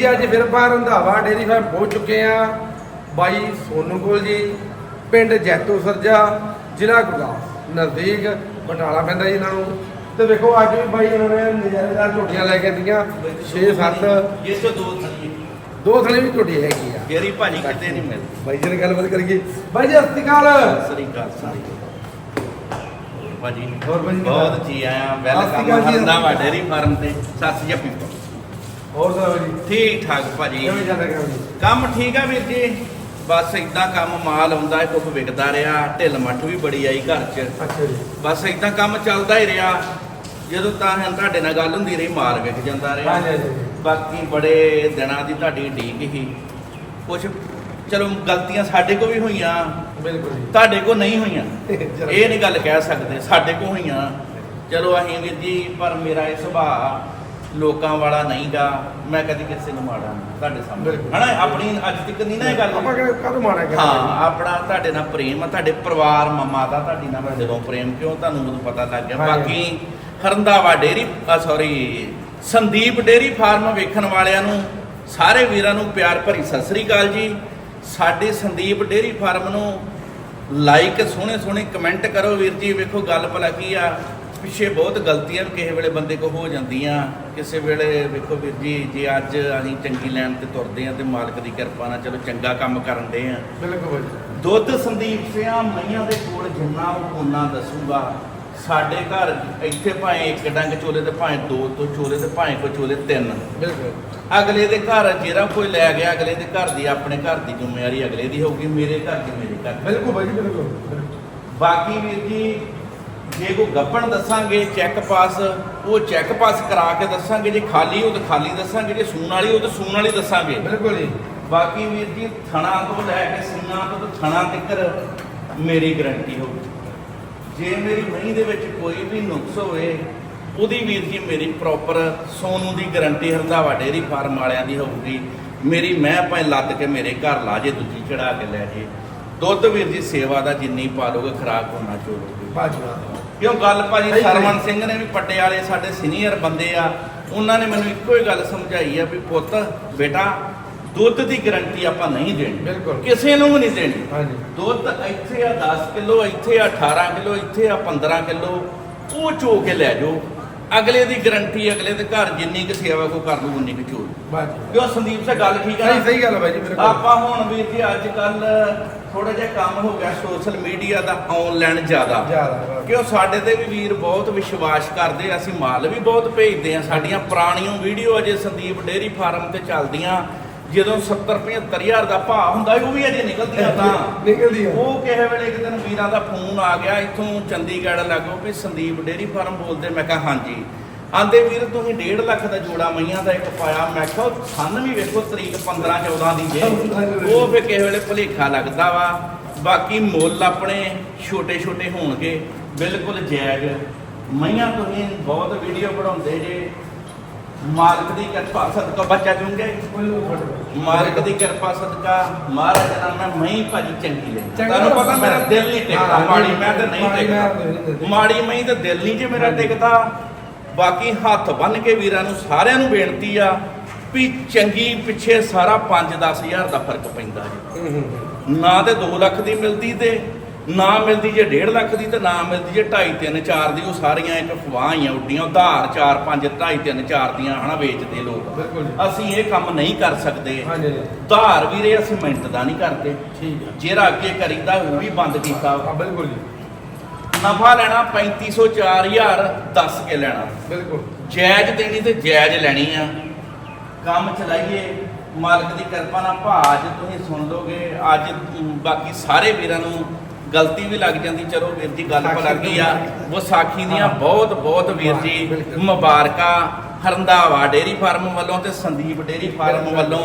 ਜੀ ਅੱਜ ਫਿਰ ਬਾਹਰ ਰੰਧਾਵਾ ਡੇਰੀ ਫਾਰਮ ਪਹੁੰਚ ਚੁੱਕੇ ਆ ਬਾਈ ਸੋਨੂ ਕੋਲ ਜੀ ਪਿੰਡ ਜੈਤੋ ਸਰਜਾ ਜ਼ਿਲ੍ਹਾ ਗੁਰਦਾਸ ਨਜ਼ਦੀਕ ਬਟਾਲਾ ਪੈਂਦਾ ਜੀ ਇਹਨਾਂ ਨੂੰ। ਤੇ ਵੇਖੋ ਅੱਜ ਵੀ ਬਾਈ ਇਹਨਾਂ ਨੇ ਨਜ਼ਾਰੇਦਾਰ ਝੋਟੀਆਂ ਲੈ ਕੇ ਦਿੱਤੀਆਂ 6 7 ਜਿਸ ਤੋਂ ਦੋ ਥੱਲੀ ਦੋ ਥਲੇ ਵੀ ਝੋਟੀ ਹੈਗੀ ਆ। ਫੇਰੀ ਭਾਜੀ ਕਿਤੇ ਨਹੀਂ ਮਿਲਦੀ। ਬਾਈ ਜੀ ਨਾਲ ਗੱਲਬਾਤ ਕਰੀਏ। ਬਾਈ ਜੀ ਸਤਿ ਸ਼੍ਰੀ ਅਕਾਲ। ਸਰੀ ਸਾਰੀ ਭਾਜੀ ਹੋਰ ਭਾਜੀ? ਬਹੁਤ ਜੀ ਆਇਆ ਸਤਿ ਸ਼੍ਰੀ ਵੈਲਕਮ ਅਕਾਲ। ਹੰਦਾਵਾ ਡੇਰੀ ਫਾਰਮ ਤੇ। ਸੱਸ ਜੱਪੀ ਹੋਰ ਸੁਣਾਓ ਜੀ? ਠੀਕ ਠਾਕ ਭਾਜੀ। ਕਿਵੇਂ ਚੱਲ ਰਿਹਾ ਕੰਮ? ਜੀ ਕੰਮ ਠੀਕ ਆ ਵੀਰ ਜੀ। ਬਸ ਇਦਾਂ ਕੰਮ ਮਾਲ ਆਉਂਦਾ ਹੈ ਕੁਝ ਵਿਕਦਾ ਰਿਹਾ ਢਿੱਲ ਮੱਠ ਵੀ ਬੜੀ ਆਈ ਘਰ 'ਚ। ਅੱਛਾ ਜੀ। ਬਸ ਇਦਾਂ ਕੰਮ ਚੱਲਦਾ ਹੀ ਰਿਹਾ। ਜਦੋਂ ਤਾਂ ਹੁਣ ਤੁਹਾਡੇ ਨਾਲ ਗੱਲ ਹੁੰਦੀ ਰਹੀ ਮਾਲ ਵਿਕ ਜਾਂਦਾ ਰਿਹਾ। ਹਾਂਜੀ ਹਾਂਜੀ। ਬਾਕੀ ਬੜੇ ਦਿਨਾਂ ਦੀ ਤੁਹਾਡੀ ਢੀਕ ਹੀ। ਕੁਝ ਚਲੋ ਗਲਤੀਆਂ ਸਾਡੇ ਕੋ ਵੀ ਹੋਈਆਂ। ਬਿਲਕੁਲ ਜੀ। ਤੁਹਾਡੇ ਕੋ ਨਹੀਂ ਹੋਈਆਂ। ਇਹ ਨਹੀਂ ਗੱਲ ਕਹਿ ਸਕਦੇ ਸਾਡੇ ਕੋ ਹੋਈਆਂ। ਚਲੋ ਅਸੀਂ ਵੀਰ ਜੀ ਪਰ ਮੇਰਾ ਇਹ ਸੁਭਾਅ ਲੋਕਾਂ ਵਾਲਾ ਨਹੀਂਗਾ ਮੈਂ ਕਦੀ ਕਿਸੇ ਨੂੰ ਮਾੜਾ ਨਹੀਂ ਤੁਹਾਡੇ ਸਾਹਮਣੇ। ਬਿਲਕੁਲ। ਹਨਾ ਆਪਣੀ ਅੱਜ ਤੱਕ ਨਹੀਂ ਨਾ ਇਹ ਗੱਲ ਆਪਾਂ ਕਾਹਨੂੰ ਮਾਰਿਆ ਗਿਆ ਹਾਂ ਆਪਣਾ ਤੁਹਾਡੇ ਨਾਲ ਪ੍ਰੇਮ ਆ ਤੁਹਾਡੇ ਪਰਿਵਾਰ ਮਾਮਾ ਦਾ ਤੁਹਾਡੀ ਨਾਲ ਦਿਲੋਂ ਪ੍ਰੇਮ ਕਿਉਂ? ਤੁਹਾਨੂੰ ਮੈਨੂੰ ਪਤਾ ਲੱਗ ਗਿਆ। ਹਾਂਜੀ। ਬਾਕੀ ਹਰੰਦਾਵਾ dairy sorry Sandeep dairy farm ਵੇਖਣ ਵਾਲਿਆਂ ਨੂੰ ਸਾਰੇ ਵੀਰਾਂ ਨੂੰ ਪਿਆਰ ਭਰੀ ਸਤਿ ਸ੍ਰੀ ਅਕਾਲ ਜੀ। ਸਾਡੇ ਸੰਦੀਪ ਡੇਰੀ ਫਾਰਮ ਨੂੰ ਲਾਈਕ ਸੋਹਣੇ ਸੋਹਣੇ ਕਮੈਂਟ ਕਰੋ ਵੀਰ ਜੀ ਵੇਖੋ ਗੱਲ ਭਲਾ ਕੀ ਆ। ਪਿੱਛੇ ਬਹੁਤ ਗਲਤੀਆਂ ਵੀ ਕਿਸੇ ਵੇਲੇ ਬੰਦੇ ਕੋ ਹੋ ਜਾਂਦੀਆਂ। ਕਿਸੇ ਵੇਲੇ ਵੇਖੋ ਵੀਰ ਜੀ ਜੇ ਅੱਜ ਅਸੀਂ ਚੰਗੀ ਲੈਣ ਤੇ ਤੁਰਦੇ ਆ ਤੇ ਮਾਲਕ ਦੀ ਕਿਰਪਾ ਨਾਲ ਚਲੋ ਚੰਗਾ ਕੰਮ ਕਰਨ ਦੇ ਆ ਬਿਲਕੁਲ ਦੁੱਧ ਸੰਦੀਪ ਸਿਆ ਮਈਆਂ ਦੇ ਕੋਲ ਜਿੰਨਾ ਉਹ ਉਹਨਾਂ ਦੱਸੂਗਾ। ਸਾਡੇ ਘਰ ਇੱਥੇ ਭਾਵੇਂ ਇੱਕ ਡੰਗ ਚੋਲੇ ਤੇ ਭਾਵੇਂ ਦੋ ਤੋਂ ਚੋਲੇ ਤੇ ਭਾਵੇਂ ਕੋ ਚੋਲੇ ਤਿੰਨ। ਬਿਲਕੁਲ। ਅਗਲੇ ਦੇ ਘਰ ਜਿਹੜਾ ਕੋਈ ਲੈ ਗਿਆ ਅਗਲੇ ਦੇ ਘਰ ਦੀ ਆਪਣੇ ਘਰ ਦੀ ਜ਼ਿੰਮੇਵਾਰੀ ਅਗਲੇ ਦੀ ਹੋਊਗੀ ਮੇਰੇ ਘਰ ਦੀ ਮੇਰੇ ਘਰ। ਬਿਲਕੁਲ ਬਿਲਕੁਲ ਬਿਲਕੁਲ। ਬਾਕੀ ਵੀਰ ਜੀ ਜੇ ਕੋ ਗੱਪਣ ਦੱਸਾਂਗੇ ਚੈੱਕ ਪਾਸ ਉਹ ਚੈੱਕ ਪਾਸ ਕਰਾ ਕੇ ਦੱਸਾਂਗੇ ਜੇ ਖਾਲੀ ਉਹ ਤਾਂ ਖਾਲੀ ਦੱਸਾਂਗੇ ਜੇ ਸੂਣ ਵਾਲੀ ਉਹ ਤਾਂ ਸੂਣ ਵਾਲੀ ਦੱਸਾਂਗੇ। ਬਿਲਕੁਲ ਜੀ। ਬਾਕੀ ਵੀਰ ਜੀ ਥਣਾ ਤੋਂ ਲੈ ਕੇ ਸਿੰਘਾਂ ਤੋਂ ਥਣਾ ਤੱਕ ਮੇਰੀ ਗਰੰਟੀ ਹੋਊਗੀ। ਜੇ ਮੇਰੀ ਮਹੀਂ ਦੇ ਵਿੱਚ ਕੋਈ ਵੀ ਨੁਕਸ ਹੋਵੇ ਉਹਦੀ ਵੀਰ ਜੀ ਮੇਰੀ ਪ੍ਰੋਪਰ ਸੋਨੂ ਦੀ ਗਰੰਟੀ ਹਰਦਾਵਾ ਡੇਰੀ ਫਾਰਮ ਵਾਲਿਆਂ ਦੀ ਹੋਊਗੀ। ਮੇਰੀ ਮੈਂ ਭਾਵੇਂ ਲੱਦ ਕੇ ਮੇਰੇ ਘਰ ਲਾ ਜੇ ਦੂਜੀ ਚੜਾ ਕੇ ਲੈ ਜੇ। ਦੁੱਧ ਵੀਰ ਜੀ ਸੇਵਾ ਦਾ ਜਿੰਨੀ ਪਾ ਲੋਗੇ ਖਰਾਕ ਹੋਣਾ ਚੋਲੋਗੇ ਬਾਜਵਾ ਕਿਉਂ ਗੱਲ ਭਾਜੀ ਸਰਵਨ। ਸਿੰਘ ਨੇ ਵੀ ਪੱਟੇ ਵਾਲੇ ਸਾਡੇ ਸੀਨੀਅਰ ਬੰਦੇ ਆ ਉਹਨਾਂ ਨੇ ਮੈਨੂੰ ਇੱਕੋ ਹੀ ਗੱਲ ਸਮਝਾਈ ਆ ਵੀ ਪੁੱਤ ਬੇਟਾ ਦੁੱਧ ਦੀ ਗਰੰਟੀ ਆਪਾਂ ਨਹੀਂ ਦੇਣੀ ਬਿਲਕੁਲ। ਕਿਸੇ ਨੂੰ ਵੀ ਨਹੀਂ ਦੇਣੀ ਹਾਂਜੀ ਦੁੱਧ ਇੱਥੇ ਆ 10 ਕਿਲੋ ਇੱਥੇ ਆ 18 ਕਿਲੋ ਇੱਥੇ ਆ 15 ਕਿਲੋ ਉਹ ਚੋ ਕੇ ਲੈ ਜਾਓ ਅਗਲੇ ਦੀ ਗਰੰਟੀ ਅਗਲੇ ਦੇ ਘਰ ਜਿੰਨੀ ਕੁ ਸੇਵਾ ਕੋ ਕਰ ਲੂ ਉਨੀ ਕੁ ਚੋ ਬਾਜਵਾ ਕਿਉਂ ਸੰਦੀਪ ਸੇ ਗੱਲ ਠੀਕ ਆ ਸਹੀ ਨਾ? ਸਹੀ ਗੱਲ ਹੈ ਬਾਈ ਜੀ ਆਪਾਂ ਹੁਣ ਵੀਰ ਜੀ ਅੱਜ ਕੱਲ ਥੋੜਾ ਜਿਹਾ ਕੰਮ ਹੋ ਗਿਆ ਸੋਸ਼ਲ ਮੀਡੀਆ ਦਾ ਆਨਲਾਈਨ ਜ਼ਿਆਦਾ। ਜ਼ਿਆਦਾ ਕਿਉਂ ਸਾਡੇ ਤੇ ਵੀ ਵੀਰ ਬਹੁਤ ਵਿਸ਼ਵਾਸ ਕਰਦੇ ਅਸੀਂ ਮਾਲ ਵੀ ਬਹੁਤ ਭੇਜਦੇ ਆ। ਸਾਡੀਆਂ ਪੁਰਾਣੀਆਂ ਵੀਡੀਓ ਅਜੇ ਸੰਦੀਪ ਡੇਰੀ ਫਾਰਮ ਤੇ ਚੱਲਦੀਆਂ। ਜਦੋਂ 70 75000 ਦਾ ਭਾਅ ਹੁੰਦਾ ਉਹ ਵੀ ਅਜੇ ਨਿਕਲਦੀਆਂ ਤਾਂ। ਨਿਕਲਦੀ ਆ ਉਹ ਕਿਸੇ ਵੇਲੇ ਇੱਕ ਦਿਨ ਵੀਰਾਂ ਦਾ ਫੋਨ ਆ ਗਿਆ ਇੱਥੋਂ ਚੰਡੀਗੜ੍ਹ ਲੱਗੋ ਵੀ ਸੰਦੀਪ ਡੇਰੀ ਫਾਰਮ ਬੋਲਦੇ ਮੈਂ ਕਿਹਾ ਹਾਂਜੀ। ਆਂਦੇ ਵੀਰ ਤੁਸੀਂ 1.5 ਲੱਖ ਦਾ ਜੋੜਾ ਮਈਆਂ ਦਾ ਇੱਕ ਪਾਇਆ। ਮੈਂ ਕਿਹਾ ਉਹ ਸੰਨ ਵੀ ਵੇਖੋ ਤਰੀਕ 15 14 ਦੀ ਜੇ। ਉਹ ਫਿਰ ਕਿਸੇ ਵੇਲੇ ਭੁਲੇਖਾ ਲੱਗਦਾ ਵਾ। ਬਾਕੀ ਮੁੱਲ ਆਪਣੇ ਛੋਟੇ ਛੋਟੇ ਹੋਣਗੇ। ਬਿਲਕੁਲ ਜਾਇਜ਼। ਮਈਆਂ ਤੁਸੀਂ ਬਹੁਤ ਵੀਡੀਓ ਬਣਾਉਂਦੇ ਜੇ। ਮਾਲਕ ਦੀ ਕਿਰਪਾ ਸਦਕਾ ਬੱਚਾ ਜੂੰਗੇ ਮਾਲਕ ਦੀ ਕਿਰਪਾ ਸਦਕਾ। ਮਹਾਰਾਜ ਨਾਲ ਮੈਂ ਮਹੀਂ ਭਾਜੀ ਚੰਗੀ ਚੰਗਾ ਤੁਹਾਨੂੰ ਪਤਾ ਮੇਰਾ। ਦਿਲ ਨਹੀਂ ਟਿਕਦਾ ਮਾੜੀ ਮੈਂ ਤੇ ਨਹੀਂ ਟਿਕਦੀ। ਮਾੜੀ ਮਹੀਂ ਤੇ ਦਿਲ ਨਹੀਂ ਜੇ ਮੇਰਾ ਟਿਕਦਾ। ਬਾਕੀ ਹੱਥ ਬੰਨ ਕੇ ਵੀਰਾਂ ਨੂੰ ਸਾਰਿਆਂ ਨੂੰ ਬੇਨਤੀ ਆ ਵੀ ਚੰਗੀ ਪਿੱਛੇ ਸਾਰਾ 5-10 ਹਜ਼ਾਰ ਦਾ ਫ਼ਰਕ ਪੈਂਦਾ ਜੀ। ਨਾ ਤੇ 2 ਲੱਖ ਦੀ ਮਿਲਦੀ ਤੇ ਨਾ ਮਿਲਦੀ ਜੇ 1.5 ਲੱਖ ਦੀ ਤੇ ਨਾ ਮਿਲਦੀ ਜੇ 2.5 3 4 ਦੀ। ਉਹ ਸਾਰੀਆਂ ਇੱਕ ਫਵਾਹ ਹੀ ਆ ਉੱਡੀਆਂ ਉਧਾਰ 4 5 2.5 3 4 ਦੀਆਂ ਹਨਾ ਵੇਚਦੇ ਲੋਕ। ਅਸੀਂ ਇਹ ਕੰਮ ਨਹੀਂ ਕਰ ਸਕਦੇ। ਉਧਾਰ ਵੀਰੇ ਅਸੀਂ ਮਿੰਟ ਦਾ ਨਹੀਂ ਕਰਦੇ। ਠੀਕ ਹੈ ਜਿਹੜਾ ਅੱਗੇ ਕਰੀਦਾ ਉਹ ਵੀ ਬੰਦ ਕੀਤਾ। ਬਿਲਕੁਲ ਜੀ। ਨਫਾ ਲੈਣਾ 3500 4000 ਦੱਸ ਕੇ ਲੈਣਾ ਬਿਲਕੁਲ ਜਾਇਜ਼ ਦੇਣੀ ਤੇ ਜਾਇਜ਼ ਲੈਣੀ ਆ ਕੰਮ ਚਲਾਈਏ ਮਾਲਕ ਦੀ ਕਿਰਪਾ ਨਾਲ ਭਾਅ ਅੱਜ ਤੁਸੀਂ ਸੁਣ ਲੋਗੇ ਅੱਜ ਬਾਕੀ ਸਾਰੇ ਵੀਰਾਂ ਨੂੰ ਗਲਤੀ ਵੀ ਲੱਗ ਜਾਂਦੀ ਚਲੋ ਵੀਰ ਜੀ ਗੱਲ ਭਲਾ ਕੀ ਆ ਵਿਸਾਖੀ ਦੀਆਂ ਹਾਂ। ਬਹੁਤ ਬਹੁਤ ਵੀਰ ਜੀ। ਮੁਬਾਰਕਾਂ ਹਰੰਦਾਵਾ ਡੇਰੀ ਫਾਰਮ ਵੱਲੋਂ ਤੇ ਸੰਦੀਪ ਡੇਰੀ ਫਾਰਮ ਵੱਲੋਂ।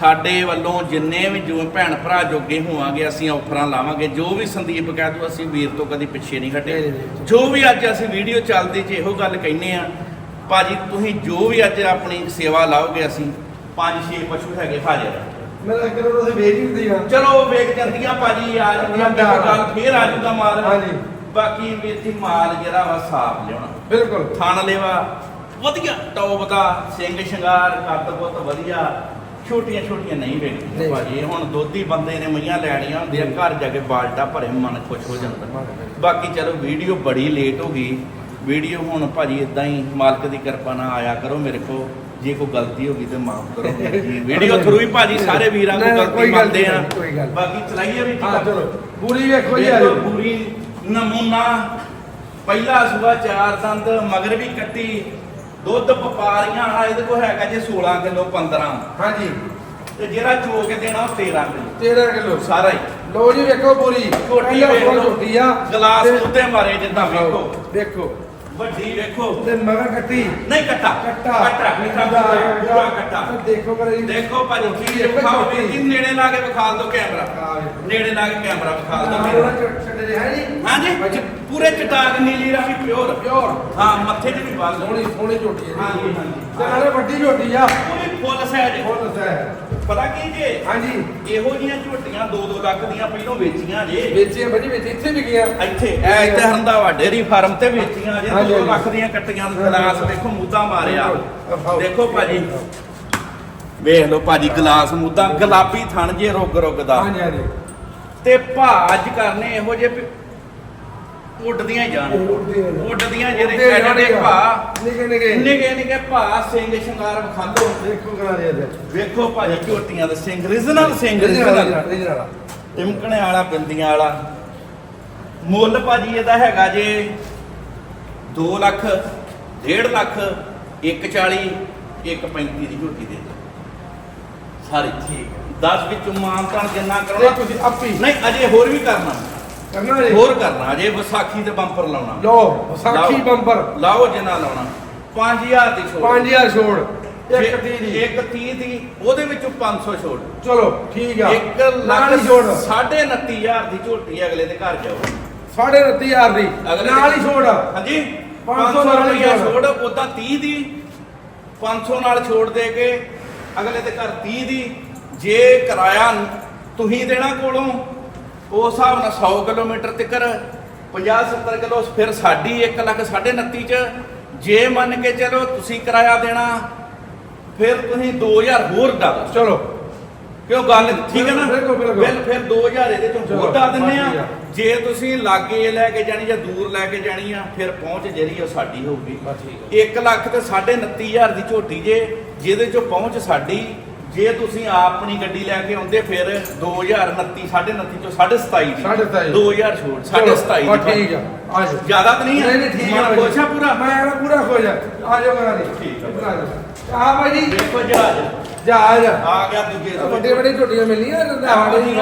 ਸਾਡੇ ਵੱਲੋਂ ਜਿੰਨੇ ਵੀ ਜੋ ਭੈਣ ਭਰਾ ਜੋਗੇ ਹੋਵਾਂਗੇ ਅਸੀਂ ਆਫਰਾਂ ਲਾਵਾਂਗੇ। ਜੋ ਵੀ ਸੰਦੀਪ ਕਹਿ ਦੂ ਅਸੀਂ ਵੀਰ ਤੋਂ ਕਦੀ ਪਿੱਛੇ ਨਹੀਂ ਹਟੇ। ਜੋ ਵੀ ਅੱਜ ਅਸੀਂ ਵੀਡੀਓ ਚੱਲਦੀ ਚ ਇਹੋ ਗੱਲ ਕਹਿੰਨੇ ਆ ਭਾਜੀ ਤੁਸੀਂ ਜੋ ਵੀ ਅੱਜ ਆਪਣੀ ਸੇਵਾ ਲਾਓਗੇ ਅਸੀਂ ਪੰਜ ਛੇ ਪਸ਼ੂ ਹੈਗੇ ਹਾਜ਼ਰ। ਮੇਰਾ ਕਿਲੋ ਤੁਸੀਂ ਵੇਚ ਹੀ ਦਿੱਤੀ ਆ। ਚਲੋ ਵੇਖ ਜਾਂਦੀਆਂ ਭਾਜੀ ਆ ਜਾਂਦੀਆਂ ਗੱਲ ਫੇਰ ਆ ਜੂਗਾ ਮਾਲ। ਹਾਂਜੀ। ਬਾਕੀ ਵੀਰ ਜੀ ਮਾਲ ਜਿਹੜਾ ਵਾ ਸਾਫ਼ ਲਿਆਉਣਾ। ਬਿਲਕੁਲ। ਥਣ ਲੈਵਾ ਵਧੀਆ ਟੌਪ ਦਾ ਸਿੰਘ ਸ਼ਿੰਗਾਰ ਕੱਦ ਬਹੁਤ ਵਧੀਆ। ਛੋਟੀਆਂ ਛੋਟੀਆਂ ਨਹੀਂ ਵੇਖਦੀਆਂ ਨਹੀਂ। ਭਾਜੀ ਹੁਣ ਦੋਧੀ ਬੰਦੇ ਨੇ ਮਈਆਂ ਲੈਣੀਆਂ ਹੁੰਦੀਆਂ ਘਰ ਜਾ ਕੇ ਬਾਲਟਾ ਭਰੇ ਮਨ ਖੁਸ਼ ਹੋ ਜਾਂਦਾ। ਬਾਕੀ ਚਲੋ ਵੀਡੀਓ ਬੜੀ ਲੇਟ ਹੋ ਗਈ। ਵੀਡੀਓ ਹੁਣ ਭਾਜੀ ਇਦਾਂ ਹੀ ਮਾਲਕ ਦੀ ਕਿਰਪਾ ਨਾਲ ਆਇਆ ਕਰੋ ਮੇਰੇ ਕੋ ਜੇ ਕੋਈ ਗਲਤੀ ਹੋ ਗਈ ਤੇ ਮਾਫ ਕਰੋ ਜੀ। ਵੀਡੀਓ ਥਰੂ ਹੀ ਭਾਜੀ ਸਾਰੇ ਵੀਰਾਂ ਨੂੰ ਨਹੀਂ, ਗਲਤੀ ਕੋਈ ਮੰਨਦੇ ਆ। ਨਹੀਂ, ਕੋਈ ਗੱਲ। ਬਾਕੀ ਚਲਾਈਏ ਵੀ ਹਾਂ ਚਲੋ। ਪੂਰੀ ਵੇਖੋ ਜੀ ਆ ਦੇਖੋ। ਪੂਰੀ ਨਮੂਨਾ। ਪਹਿਲਾ ਸੂਆ ਚਾਰ ਦੰਦ ਮਗਰ ਵੀ ਕੱਟੀ। ਦੁੱਧ ਵਪਾਰੀਆਂ ਵਾਲਾ ਇਹਦੇ ਕੋਲ ਹੈਗਾ ਜੇ 16 ਕਿਲੋ 15 ਹਾਂਜੀ। ਤੇ ਜਿਹੜਾ ਚੋ ਕੇ ਦੇਣਾ ਉਹ 13 ਕਿਲੋ। 13 ਕਿਲੋ। ਸਾਰਾ ਹੀ। ਲੋ ਜੀ ਵੇਖੋ ਪੂਰੀ। ਝੋਟੀ ਪਹਿਲਾਂ ਵੇਖ ਫੁੱਲ ਲਓ। ਝੋਟੀ ਆ। ਗਲਾਸ ਤੇ- ਉੱਤੇ ਮਾਰੇ ਜਿੱਦਾਂ ਵੇਖੋ। ਦੇਖੋ। ਵੱਡੀ ਵੇਖੋ। ਤੇ ਮਗਰ ਕੱਟੀ। ਨਹੀਂ ਕੱਟਾ। ਕੱਟਾ। ਕੱਟਾ ਪੂਰਾ ਕੱਟਾ। ਤੇ ਦੇਖੋ ਜੀ। ਦੇਖੋ ਭਾਜੀ ਦੇਖੋ ਵਿਖਾਓ। ਵੀ ਨੇੜੇ ਲਾ ਕੇ ਵਿਖਾ ਦਿਓ ਕੈਮਰਾ। ਨੇੜੇ ਲਾ ਕੇ ਕੈਮਰਾ ਵਿਖਾ ਦਿਓ ਛੱਡੇ ਜੇ। ਹੈ ਜੀ ਹਾਂਜੀ ਪੂਰੇ ਚਟਾਕ ਨੀਲੀ ਰਾਵੀ ਪਿਓਰ। ਪਿਓਰ। ਹਾਂ ਮੱਥੇ 'ਚ ਵੀ ਬਾਲ ਸੋਹਣੀ ਸੋਹਣੀ ਝੋਟੀ ਹੈ ਜੀ। ਹਾਂਜੀ, ਹਾਂਜੀ। ਤੇ ਨਾਲੇ ਵੱਡੀ ਝੋਟੀ ਆ। ਪੂਰੀ ਫੁੱਲ ਸਾਈਜ਼ ਫੁੱਲ ਹੈ ਪਤਾ ਕੀ ਜੇ? ਹਾਂਜੀ। ਇਹੋ ਜੀਆਂ ਝੋਟੀਆਂ 2-2 ਲੱਖ ਦੀਆਂ ਪਹਿਲੋਂ ਵੇਚੀਆਂ ਜੇ। ਵੇਚੀਆਂ ਬੜੀ ਵੇਚੀ ਇੱਥੇ ਵੀ ਗਿਆ। ਇੱਥੇ ਐ ਇੱਥੇ ਹਰੰਦਾਵਾ ਡੇਰੀ ਫਾਰਮ ਤੇ ਵੇਚੀਆਂ ਜੇ। ਹਾਂਜੀ, 2 ਹਾਂਜੀ। ਲੱਖ ਦੀਆਂ ਕੱਟੀਆਂ ਗਲਾਸ ਦੇਖੋ ਮੁੱਦਾ ਮਾਰਿਆ। ਦੇਖੋ ਭਾਜੀ। ਵੇਖ ਲਓ ਭਾਜੀ ਗਲਾਸ ਮੁੱਦਾ ਗੁਲਾਬੀ ਥਣ ਜੇ ਰੁੱਗ ਰੁੱਗ ਦਾ ਹਾਂਜੀ ਹਾਂਜੀ। ਤੇ ਭਾਜ ਕਰਨੇ ਇਹੋ ਜੇ ਉੱਡਦੀਆਂ ਹੀ ਜਾਣ। ਉੱਡਦੀਆਂ ਹੀ। ਉੱਡਦੀਆਂ ਜਿਹੜੇ ਉੱਡਦੇ ਜਾਣਗੇ। ਭਾ ਨਿੱਕੇ ਨਿੱਕੇ। ਨਿੱਕੇ ਨਿੱਕੇ ਭਾ ਸਿੰਘ ਸ਼ਿੰਗਾਰ ਵਿਖਾਲੋ ਦੇਖੋ ਕਰਾ ਦੇ ਦੇ ਵੇਖੋ ਭਾਜੀ ਝੋਟੀਆਂ ਦੇ ਸਿੰਘ ਰੀਜਨਲ ਸਿੰਘ ਰੀਜਨਲ ਰੀਜਨਲ ਟਿਮਕਣੇ ਵਾਲਾ। ਬਿੰਦੀਆਂ ਵਾਲਾ। ਮੁੱਲ ਭਾਜੀ ਇਹਦਾ ਹੈਗਾ ਜੇ 2 ਲੱਖ 1.5 ਲੱਖ 140 135 ਦੀ ਝੋਟੀ ਦੇ ਦਿਓ। ਸਾਰੀ। ਠੀਕ 10 ਵਿੱਚੋਂ ਮਾਨਤਾਨ ਜਿੰਨਾ ਤੇ ਕਰਾਉਣਾ? ਤੁਸੀਂ ਆਪੀ। ਨਹੀਂ ਅਜੇ ਹੋਰ ਵੀ ਕਰਨਾ। ਕਰਨਾ ਜੀ। ਹੋਰ ਕਰਨਾ ਅਜੇ ਵਿਸਾਖੀ ਤੇ ਬੰਪਰ ਲਾਉਣਾ। ਲੋ ਵਿਸਾਖੀ ਲਾਓ। ਬੰਪਰ। ਲਾਓ ਜਿੰਨਾ ਲਾਉਣਾ। 5000 ਦੀ ਛੋੜ। 5000 ਛੋੜ। ਇੱਕ ਤੀਹ ਦੀ। ਇੱਕ 30 ਦੀ ਉਹਦੇ ਵਿੱਚੋਂ 500 ਛੋੜ। ਚਲੋ ਠੀਕ ਆ। ਇੱਕ ਨਾਲ ਹੀ ਲੱਖ ਛੋੜ। ਸਾਢੇ 29000 ਦੀ ਝੋਟੀ ਅਗਲੇ ਦੇ ਘਰ ਜਾਓ। ਸਾਢੇ 29000 ਦੀ। ਨਾਲ ਹੀ ਛੋੜ। ਹਾਂਜੀ? 500 500 ਨਾਲ ਹੀ ਰੁਪਇਆ ਛੋੜ। ਛੋੜ ਉਦਾਂ 30 ਦੀ। 500 ਨਾਲ ਛੋੜ ਦੇ ਕੇ ਅਗਲੇ ਦੇ ਘਰ 30 ਦੀ। ਜੇ ਕਿਰਾਇਆ ਤੁਸੀਂ ਦੇਣਾ ਕੋਲੋਂ ਉਸ ਹਿਸਾਬ ਨਾਲ 100 ਕਿਲੋਮੀਟਰ ਤੱਕਰ 50 70 ਕਿਲੋ ਫਿਰ ਸਾਡੀ 1 ਲੱਖ 29.5 ਚ। ਜੇ ਮੰਨ ਕੇ ਚਲੋ ਤੁਸੀਂ ਕਿਰਾਇਆ ਦੇਣਾ ਫਿਰ ਤੁਸੀਂ 2000 ਹੋਰ ਦਿਓ। ਚਲੋ। ਕਿਉਂ ਗੱਲ ਠੀਕ ਹੈ ਨਾ? ਬਿਲਕੁਲ। ਫਿਰ ਫਿਰ 2000 ਇਹਦੇ ਚੋਂ ਹੋਰ ਡਾ ਦਿੰਨੇ ਆ। ਜੇ ਤੁਸੀਂ ਲਾਗੇ ਲੈ ਕੇ ਜਾਣੀ ਜਾਂ ਦੂਰ ਲੈ ਕੇ ਜਾਣੀ ਆ ਫਿਰ ਪਹੁੰਚ ਜਿਹੜੀ ਉਹ ਸਾਡੀ ਹੋਊਗੀ। ਬਸ ਠੀਕ 1 ਲੱਖ ਤੇ 29000 ਦੀ ਝੋਟੀ ਜੇ ਜਿਹਦੇ ਚੋਂ ਪਹੁੰਚ ਸਾਡੀ ਜੇ ਤੁਸੀਂ ਆਪ ਆਪਣੀ ਗੱਡੀ ਲੈ ਕੇ ਆਉਂਦੇ ਫਿਰ 2029 29.5 ਚੋਂ 27.5 ਦੀ। ਸਾਢੇ ਸਤਾਈ। 2000 ਛੋੜ 27.5 ਬਸ ਠੀਕ ਆ ਆ ਜਾਓ। ਜ਼ਿਆਦਾ ਤਾਂ ਨਹੀਂ ਆ? ਨਹੀਂ ਨਹੀਂ ਠੀਕ ਆ ਖੁਸ਼ ਆ ਪੂਰਾ? ਮੈਂ ਨਾ ਪੂਰਾ ਖੁਸ਼ ਆ। ਆ ਜਾਓ ਮੇਰਾ ਜੀ। ਠੀਕ ਆ। ਆ ਆ ਭਾਈ ਜੀ। ਦੇਖੋ ਜਹਾਜ਼। ਜਹਾਜ਼। ਆ ਗਿਆ ਦੂਜੇ ਵੱਡੇ ਵੱਡੇ ਝੋਟੀਆਂ ਮਿਲਣੀਆਂ ਰੰਧਾਵਾ ਦੀ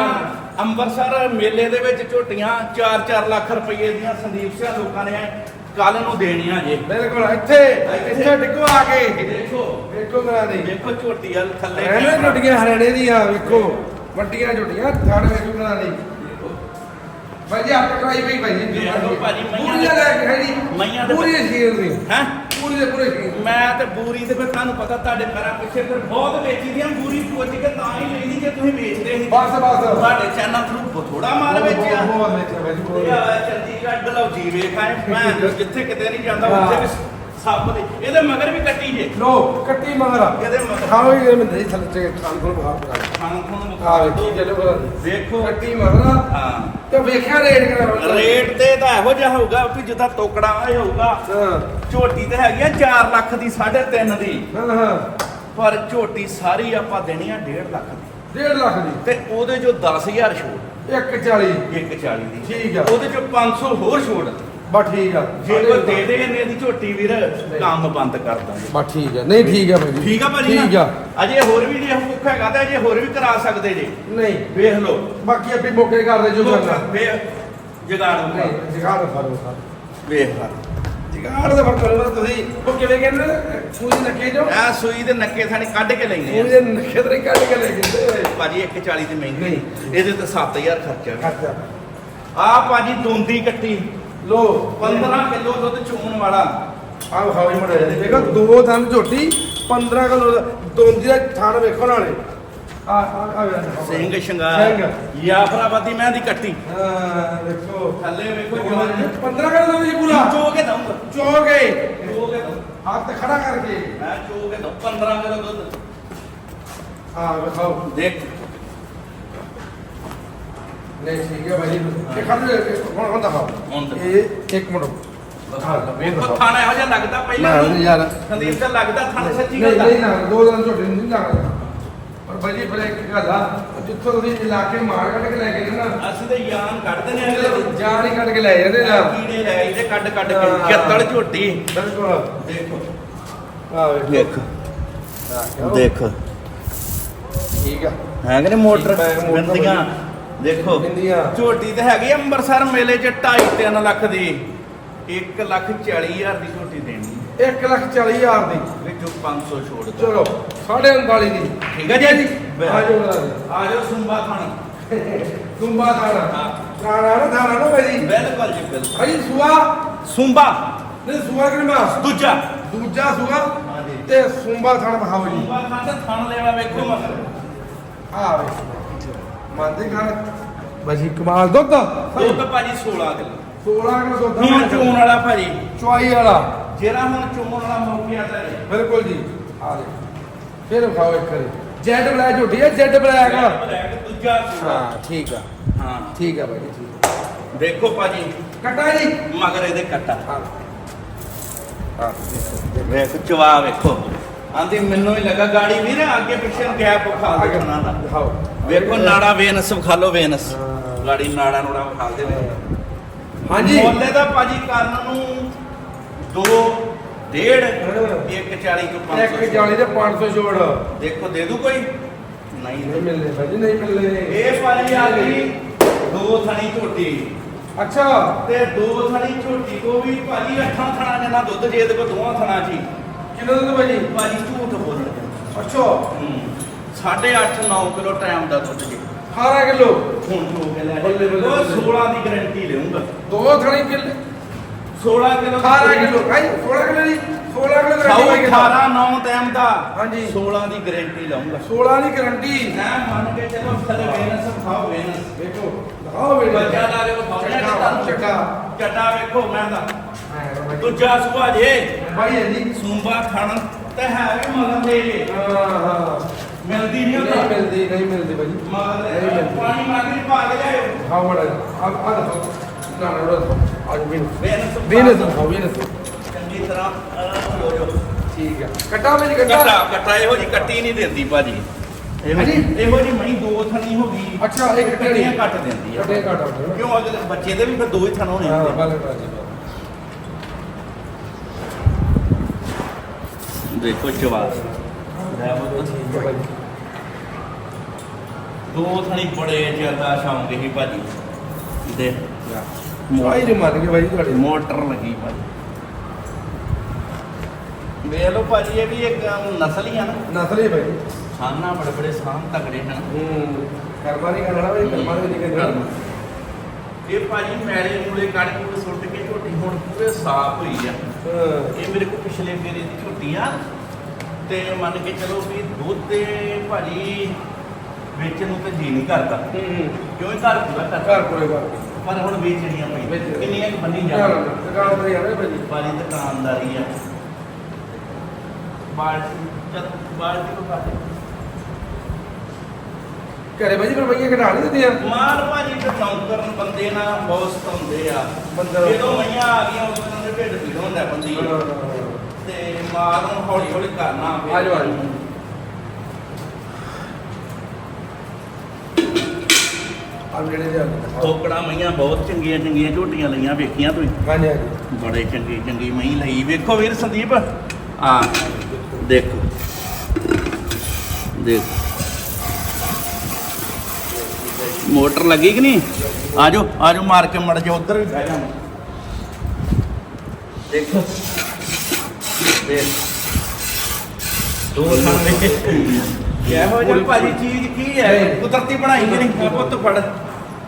ਅੰਮ੍ਰਿਤਸਰ ਮੇਲੇ ਦੇ ਵਿੱਚ ਝੋਟੀਆਂ 4-4 ਲੱਖ ਰੁਪਏ ਦੀਆਂ ਸੰਦੀਪ ਸਿੰਘ ਲੋਕਾਂ ਨੇ ਕੱਲ ਨੂੰ ਦੇਣੀਆਂ ਜੇ। ਬਿਲਕੁਲ ਇੱਥੇ ਇੱਥੇ ਟਿਕੋ ਆ ਕੇ। ਦੇਖੋ। ਵੇਖੋ ਮੇਰਾ ਦੀ। ਦੇਖੋ ਝੋਟੀ ਵੱਲ ਥੱਲੇ। ਹਰਿਆਣੇ ਝੋਟੀਆਂ ਹਰਿਆਣੇ ਦੀਆਂ ਵੇਖੋ। ਵੱਡੀਆਂ ਝੋਟੀਆਂ ਥਾੜ ਵੇਖੋ ਮੇਰਾ ਦੀ। ਭਾਈ ਜੀ ਆਪਾਂ ਟਰਾਈ ਲਓ ਭਾਜੀ, ਪੂਰੀਆਂ ਲੈ ਕੇ ਹੈ ਜੀ ਮਈਆਂ ਦੇ- ਪੂਰੀ ਸ਼ੀਰ ਦੀ ਹੈ? ਪੂਰੀ ਦੇ ਪੂਰੇ ਸ਼ੀਰ ਮੈਂ ਤੇ ਬੂਰੀ ਤੇ ਫਿਰ ਤੁਹਾਨੂੰ ਪਤਾ ਤੁਹਾਡੇ ਪੈਰਾਂ ਪਿੱਛੇ ਫਿਰ ਬਹੁਤ ਵੇਚੀ ਦੀਆਂ ਬੂਰੀ ਪੁੱਜ ਕੇ ਤਾਂ ਹੀ ਲੈਂਦੀ ਜੇ ਤੁਸੀਂ ਵੇਚਦੇ ਸੀ। ਬਸ ਬਸ। ਤੁਹਾਡੇ ਚੈਨਲ ਥਰੂ ਥੋੜਾ ਮਾਲ ਵੇਚਿਆ। ਬਹੁਤ ਵੇਚਿਆ ਭਾਈ ਜੀ ਬਹੁਤ। ਆ ਚੰਡੀਗੜ੍ਹ ਡਲੌਜੀ ਵੇਖਾਂ ਮੈਂ ਜਿੱਥੇ ਕਿਤੇ ਨਹੀਂ ਜਾਂਦਾ। ਉੱਥੇ ਵੀ ਸੱਪ ਦੇ ਇਹਦੇ ਮਗਰ ਵੀ ਕੱਟੀ ਜੇ। ਲੋ ਕੱਟੀ ਮਗਰ। ਇਹਦੇ ਮਗਰ। ਖਾਓ ਹੀ ਮੈਂ ਨਹੀਂ ਥੱਲੇ ਤੇ ਖਾਣ ਕੋਲ ਬਾਹਰ ਪਕਾ ਖਾਣ ਖੂਣ ਆ ਵਿਖਾ ਵੇਖੀ ਦਿਓ। ਚਲੋ ਮੇਰਾ ਦੀ। ਵੇਖੋ। ਕੱਟੀ ਮਗਰ। ਹਾਂ। ਤੇ ਵੇਖਿਆ ਰੇਟ ਕਰਾ ਰੇਟ ਤੇ ਤਾਂ ਇਹੋ ਜਿਹਾ ਹੋਊਗਾ ਵੀ ਜਿੱਦਾਂ ਟੋਕੜਾ ਇਹ ਹੋਊਗਾ। ਹਾਂ। ਝੋਟੀ ਤੇ ਹੈਗੀ ਆ 4 ਲੱਖ ਦੀ 3.5 ਦੀ। ਹਾਂ ਹਾਂ। ਪਰ ਝੋਟੀ ਸਾਰੀ ਆਪਾਂ ਦੇਣੀ ਆ 1.5 ਲੱਖ ਦੀ। 1.5 ਲੱਖ ਦੀ। ਤੇ ਉਹਦੇ ਚੋਂ 10000 ਛੋੜ। 140 140 ਦੀ। ਠੀਕ ਆ। ਉਹਦੇ ਚੋਂ 500 ਹੋਰ ਛੋੜ। ਬਾ ਠੀਕ ਆ। ਜੇ ਕੋਈ ਦੇ ਦੇ ਇਹਨੇ ਦੀ ਝੋਟੀ ਵੀਰ ਕੰਮ ਬੰਦ ਕਰ ਦਾਂਗੇ। ਬਾ ਠੀਕ ਆ। ਨਹੀਂ ਠੀਕ ਆ ਭਾਈ ਜੀ। ਠੀਕ ਆ ਭਾਜੀ ਠੀਕ ਆ। ਅਜੇ ਹੋਰ ਵੀ ਜੇ ਹੁਕਮ ਹੈਗਾ ਤੇ ਅਜੇ ਹੋਰ ਵੀ ਕਰਾ ਸਕਦੇ ਜੇ। ਨਹੀਂ। ਵੇਖ ਲਓ। ਬਾਕੀ ਆਪੇ ਮੌਕੇ ਕਰਦੇ ਜੋ ਕਰਨਾ। ਜਗਾੜ ਨਹੀਂ ਜਿਗਾੜ ਫਰੋ ਸਰ ਵੇਖ ਲਾ। ਜਿਗਾੜ ਦਾ ਫ਼ਰਕ ਕਰੋ ਤੁਸੀਂ। ਉਹ ਕਿਵੇਂ ਕਹਿੰਦੇ ਸੂਈ ਨੱਕੇ ਜੋ ਆ ਸੂਈ ਦੇ ਨੱਕੇ ਥਾਣੀ ਕੱਢ ਕੇ ਲੈਨੇ ਸੂਈ ਦੇ ਨੱਕੇ ਤੇ ਕੱਢ ਕੇ ਲੈ ਜਾਂਦੇ ਭਾਜੀ 140 ਦੀ ਮਹਿੰਗੀ। ਇਹਦੇ ਤੇ 7000 ਖਰਚਾ। ਖਰਚਾ। ਆ ਭਾਜੀ ਦੋਂਦੀ ਕੱਟੀ। ਲੋ 15 ਕਿਲੋ ਦੁੱਧ ਚੋਣ ਵਾਲਾ। ਆ ਖਾਓ ਮੜੇ ਦੇਖੋ ਦੋ ਥਣ ਝੋਟੀ 15 ਕਿਲੋ ਦੋਂਦੀ ਦਾ ਥਣ ਵੇਖੋ ਨਾਲੇ। ਆ ਆ ਆ ਵੇ ਸਿੰਘ ਸ਼ਿੰਗਾਰ। ਸਿੰਘ ਯਾਫਰਾਬਾਦੀ ਮੈਂ ਦੀ ਕੱਟੀ। ਹਾਂ ਦੇਖੋ। ਥੱਲੇ ਵੇਖੋ 15 ਕਰ ਦੋ ਜੀ ਪੂਰਾ। ਚੋ ਕੇ ਦਊਂਗਾ। ਚੋਗੇ ਚੋ ਕੇ ਦਊਂ। ਹੱਥ ਖੜਾ ਕਰਕੇ। ਮੈਂ ਚੋ ਕੇ ਦਊਂ। 15 ਕਿਲੋ ਦੁੱਧ। ਹਾਂ ਵਿਖਾਓ। ਦੇਖ। ਨਹੀਂ ਠੀਕ ਹੈ ਭਾਈ। ਇਹ ਜਾ ਹੁਣ ਹੁਣ ਦਿਖਾਓ। ਹੁਣ ਦਿਖਾਓ। ਇਹ ਇੱਕ ਮਿੰਟ। ਵੇਖੋ ਥਾਣਾ ਇਹੋ ਜਿਹਾ ਲੱਗਦਾ ਪਹਿਲਾਂ ਨਾ, ਨੂੰ। ਯਾਰ। ਸੰਦੀਪ ਤਾਂ ਲੱਗਦਾ ਥਾਣਾ ਸੱਚੀ ਨਹੀਂ ਗੱਲ ਨਹੀਂ ਨਾ ਦੋ ਦਿਨ ਝੋਟੇ ਨੂੰ ਨਹੀਂ ਲੱਗਦਾ ਪਰ ਭਾਈ ਪਰ ਇੱਕ ਗੱਲ ਆ ਜਿੱਥੋਂ ਤੁਸੀਂ ਇਲਾਕੇ ਮਾਰ ਕੱਢ ਕੇ ਲੈ ਕੇ ਨਾ ਅਸੀਂ ਤੇ ਯਾਨ ਕੱਢਦੇ ਨੇ ਅਗਲੇ ਜਾਨ ਹੀ ਕੱਢ ਕੇ ਲੈ ਜਾਂਦੇ ਨਾ ਕੀੜੇ ਲੈ ਇਹਦੇ ਕੱਢ ਕੱਢ ਹਾਂ। ਕੇ ਜੱਤਲ ਝੋਟੀ। ਬਿਲਕੁਲ। ਦੇਖੋ। ਆ ਵੇਖੋ। ਦੇਖ। ਆਹ, ਦੇਖ। ਠੀਕ ਆ। ਹੈ ਕਿ ਨਹੀਂ ਮੋਟਰ? ਹੈ, ਮੋਟਰ ਬਿੰਦੀਆਂ ਵਧੀਆ। ਦੇਖੋ ਬਿੰਦੀਆਂ। ਝੋਟੀ ਤੇ ਹੈਗੀ ਅੰਮ੍ਰਿਤਸਰ ਮੇਲੇ 'ਚ 2.5 3 ਲੱਖ ਦੀ। 1 ਲੱਖ 40 ਹਜ਼ਾਰ ਦੀ ਝੋਟੀ ਦੇਣੀ। 1 ਲੱਖ 40 ਹਜ਼ਾਰ ਦੀ। ਵਿੱਚੋਂ 500 ਛੋੜ ਦਿਓ। ਚਲੋ 39 ਦੀ। ਠੀਕ ਹੈ ਜੀ? ਆ ਜਾਓ ਬਣਾ ਦੇ ਆ ਜਾਓ ਸੁੰਬਾ ਖਾਣਾ। ਤੁੰਬਾ ਥਾਣਾ ਹਾਂ। ਥਾਣਾ ਨਾ ਥਾਣਾ ਨਾ ਭਾਈ ਬਿਲਕੁਲ ਜੀ ਬਿਲਕੁਲ। ਭਾਈ ਸੁਆ? ਸੁੰਬਾ। ਨਹੀਂ ਸੁਆ ਕਿ ਮਾਸ ਦੂਜਾ। ਦੂਜਾ ਸੁਆ? ਹਾਂਜੀ। ਤੇ ਸੁੰਬਾ ਥਾਣਾ ਬਹਾਓ ਜੀ। ਸੁੰਬਾ ਖਾਣ ਤੇ ਥਣ ਲੈਵਾ ਵੇਖੋ ਮਗਰ ਆ ਵੇ ਮੰਨਦੇ ਖਾਣ ਭਾਜੀ ਕਮਾਲ ਦੁੱਧ। ਦੁੱਧ ਭਾਜੀ 16 ਕਿਲੋ। 16 ਕਿਲੋ ਦੁੱਧ ਹੁਣ ਚੋਣ ਵਾਲਾ ਭਾਜੀ। ਚੁਆਈ ਵਾਲਾ। ਜਿਹੜਾ ਹੁਣ ਚੋਣ ਵਾਲਾ ਮੌਕਿਆ ਤਾਂ ਹੈ ਬਿਲਕੁਲ ਜੀ। ਆ ਦੇ ਫਿਰ ਖਾਓ ਇੱਕ ਵਾਰੀ। ਜੈਡ ਬਲੈਕ ਝੋਟੀ ਹੈ ਜੈਡ ਬਲੈਕ। ਬਲੈਕ ਦੂਜਾ ਸੂਆ। ਹਾਂ ਠੀਕ ਆ। ਹਾਂ। ਠੀਕ ਆ ਭਾਈ ਜੀ ਠੀਕ ਆ। ਦੇਖੋ ਭਾਜੀ। ਕੱਟਾ ਜੀ। ਮਗਰ ਇਹਦੇ ਕੱਟਾ। ਹਾਂ। ਹਾਂ ਵੇਖ ਚਵਾ ਵੇਖੋ। ਆਂਦੀ ਮੈਨੂੰ ਹੀ ਲੱਗਾ ਗਾੜੀ ਵੀਰ ਅੱਗੇ ਪਿੱਛੇ ਨੂੰ ਗੈਪ ਵਿਖਾ ਦੇ ਖਾਣਾ ਦਾ। ਦਿਖਾਓ। ਵੇਖੋ ਨਾੜਾ ਵੇਨਸ ਵਿਖਾ ਲਓ ਵੇਨਸ। ਗਾੜੀ ਨਾੜਾ ਨੂੜਾ ਵਿਖਾ ਦੇ ਹਾਂਜੀ। ਮੁੱਲੇ ਦਾ ਭਾਜੀ ਕਰਨ ਨੂੰ 2 ਡੇਢ ਹਾਂ। 140 ਤੋਂ ਇੱਕ 500 ਜਾਲੀ ਦੇ 500 ਜੋੜ। ਦੇਖੋ ਦੇ ਦੂ ਕੋਈ? ਨਹੀਂ। ਨਹੀਂ ਮਿਲਨੇ ਭਾਜੀ ਨਹੀਂ ਮਿਲਨੇ ਇਹ ਭਾਜੀ ਆ ਗਈ ਦੋ ਥਣੀ ਝੋਟੀ। ਅੱਛਾ। ਤੇ ਦੋ ਥਣੀ ਝੋਟੀ ਕੋ ਵੀ ਭਾਜੀ ਅੱਠਾਂ ਥਣਾ ਜਿੰਨਾ ਦੁੱਧ ਜੇ ਇਹਦੇ ਕੋ ਦੋਵਾਂ ਥਣਾ ਜੀ ਕਿਲੋ ਦੁੱਧ ਭਾਜੀ ਭਾਜੀ ਝੂਠ ਬੋਲਣ ਅੱਛਾ। ਸਾਢੇ 8 9 ਕਿਲੋ ਟਾਈਮ ਦਾ ਦੁੱਧ ਜੀ। 18 ਕਿਲੋ? ਹੁਣ ਹੋ ਕੇ ਲੈ ਬੱਲੇ ਬੱਲੇ। ਉਹ ਬੱਲੇ। 16 ਦੀ ਗਾਰੰਟੀ ਲਊਂਗਾ ਦੋ ਥਣੀ ਕਿਲੋ? 16 kilo 18 kilo. ਭਾਈ 16 ਕਿਲੋ ਜੀ 16 ਕਿਲੋ ਖਾਓ ਗਰੰਟੀ 18 9 ਟਾਈਮ ਦਾ। ਹਾਂਜੀ। 16 ਦੀ ਗਾਰੰਟੀ ਲਊਂਗਾ। 16 ਦੀ ਗਰੰਟੀ। ਮੈਂ ਮੰਨ ਕੇ ਚਲੋ ਥਲੇ ਵੇਨਸ ਖਾਓ ਵੇਨਸ ਵੇਖੋ ਦਿਖਾਓ ਬੇਟਾ ਬੱਚਾ ਲਾ ਤੁਹਾਨੂੰ ਚੱਕਾ ਚੱਟਾ ਵੇਖੋ ਮੈਂ ਦਾ ਹਾਂ ਦੂਜਾ ਸੁਭਾ ਜੇ। ਭਾਈ ਹੈ ਜੀ। ਸੂੰਬਾ ਖਾਣ ਤੇ ਹੈ ਵੀ ਮਗਰ ਦੇ। ਜੇ ਹਾਂ ਹਾਂ। ਮਿਲਦੀ ਨਹੀਂ ਨਹੀਂ ਹੁੰਦਾ ਮਿਲਦੀ ਨਹੀਂ ਮਿਲਦੀ ਭਾਜੀ ਮਗਰ ਪਾਣੀ ਮਾਗਰੀ ਪਾ ਕੇ ਜਾਇਓ ਹਾਂ ਬੜਾ ਆ ਆ ਦਿਖਾਓ ਨਾ ਨਾ ਨਾ ਅੱਜ ਵੀ ਵੇਨਸ ਦਿਖਾਓ ਵੀਨਸ ਚੰਗੀ ਤਰ੍ਹਾਂ ਹੋ ਜਾਓ। ਠੀਕ ਹੈ ਕੱਟਾ ਭਾਜੀ ਕੱਟਾ। ਕੱਟਾ ਇਹੋ ਜੀ ਕੱਟੀ ਨਹੀਂ ਦਿੰਦੀ ਭਾਜੀ। ਇਹੋ? ਜੀ ਮਣੀ ਦੋ ਥਣੀ ਹੋ ਗਈ। ਅੱਛਾ ਇੱਕ ਕੱਟੀਆਂ ਕੱਟ ਦਿੰਦੀ ਆ। ਕੱਟੇ ਕਿਉਂ? ਅਗਲੇ ਬੱਚੇ ਦੇ ਵੀ ਫਿਰ ਦੋ ਹੀ ਥਣ ਹੋਣੇ ਹਾਂ ਹੁੰਦੇ ਆ। ਬਲੇ ਭਾਜੀ ਦੇਖੋ ਭਾਜੀ ਦੋ ਥਣੀ ਬੜੇ ਜ਼ਿਆਦਾ ਸ਼ੌਂਕ ਹੀ ਭਾਜੀ। ਦੇ। ਗਏ ਤੁਹਾਡੇ। ਮੋਟਰ ਲੱਗੀ ਭਾਜੀ। ਵੇਖ ਲਓ ਭਾਜੀ ਇਹ ਵੀ ਇੱਕ ਨਸਲ ਹੀ ਆ ਨਾ। ਨਸਲ ਹੀ ਭਾਜੀ ਸਾਨਾ ਬੜੇ ਬੜੇ ਸਾਮ ਤਗੜੇ ਹਨ। ਹੂੰ ਕਰਮਾ ਨਹੀਂ ਕਰਨਾ ਭਾਈ ਕਰਮਾ ਨਹੀਂ ਕਰਨਾ। ਇਹ ਭਾਜੀ ਮੈਲੇ ਮੂਲੇ ਕੱਢ ਕੇ ਸੁੱਟ ਹੁਣ ਪੂਰੇ ਸਾਫ਼ ਹੋਈ ਆ। ਇਹ ਮੇਰੇ ਕੋਲ ਪਿਛਲੇ ਫੇਰੇ ਦੀ ਝੋਟੀ ਆ। ਤੇ ਮੰਨ ਕੇ ਚਲੋ ਵੀ ਦੁੱਧ ਤੇ ਭਾਜੀ ਵੇਚਣ ਨੂੰ ਤੇ ਜੀ ਨਹੀਂ ਕਰਦਾ। ਕਿਉਂ ਇਹ ਘਰ ਪੂਰਾ ਕਰਦਾ ਘਰ ਕੋਲੇ ਘਰ ਪਰ ਹੁਣ ਵੇਚਣੀਆਂ ਪਈ। ਕਿੰਨੀਆਂ ਕੁ ਬੰਨੀ ਜਾ ਦੁਕਾਨ ਤੇ ਆਵੇ ਭਾਜੀ। ਬਾਰੀ ਦੁਕਾਨਦਾਰੀ ਆ। ਬਾਲਟੀ ਚਲ ਬਾਲਟੀ ਕੋ ਪਾ ਦੇ ਘਰੇ ਭਾਜੀ ਰੁਪਈਏ ਘਟਾ ਨਹੀਂ ਦਿੰਦੀਆਂ ਮਾਲ ਭਾਜੀ ਤੇ ਨੌਕਰਨ ਬੰਦੇ ਨਾ ਬਹੁਤ ਸਤਾਉਂਦੇ ਆ। ਬੰਦਾ- ਜਦੋਂ ਮਈਆਂ ਆ ਗਈਆਂ ਉਦੋਂ ਉਹਨਾਂ ਦੇ ਢਿੱਡ ਪੀੜ ਹੁੰਦਾ ਬੰਦੀ ਤੇ ਮਾਲ ਨੂੰ ਹੌਲੀ ਹੌਲੀ ਕਰਨਾ ਫਿਰ। ਆ ਜਾਓ, ਆ ਜਾਓ। ਆ ਜਿਹੜੇ ਦੇ ਥੋਕੜਾ ਮਈਆਂ ਬਹੁਤ ਚੰਗੀਆਂ ਚੰਗੀਆਂ ਝੋਟੀਆਂ ਲਈਆਂ ਵੇਖੀਆਂ ਤੁਸੀਂ? ਹਾਂਜੀ ਹਾਂਜੀ। ਬੜੇ ਚੰਗੀ ਚੰਗੀ ਮਈ ਲਈ। ਵੇਖੋ ਵੀਰ ਸੰਦੀਪ। ਆ ਦੇਖੋ। ਦੇਖ। ਮੋਟਰ ਲੱਗੀ ਕਿ ਨਹੀਂ? ਆਜੋ ਆਜੋ ਮਾਰ ਕੇ ਮੜ ਜਾ ਉਧਰ। ਵੀ ਬਹਿ ਜਾ ਦੇਖੋ ਦੇਖ ਦੋ ਦੇ ਇਹੋ ਜਿਹਾ ਭਾਜੀ ਚੀਜ਼ ਕੀ ਹੈ। ਕੁਦਰਤੀ ਬਣਾਈ ਕਿ ਨਹੀਂ? ਆ ਪੁੱਤ ਫੜ।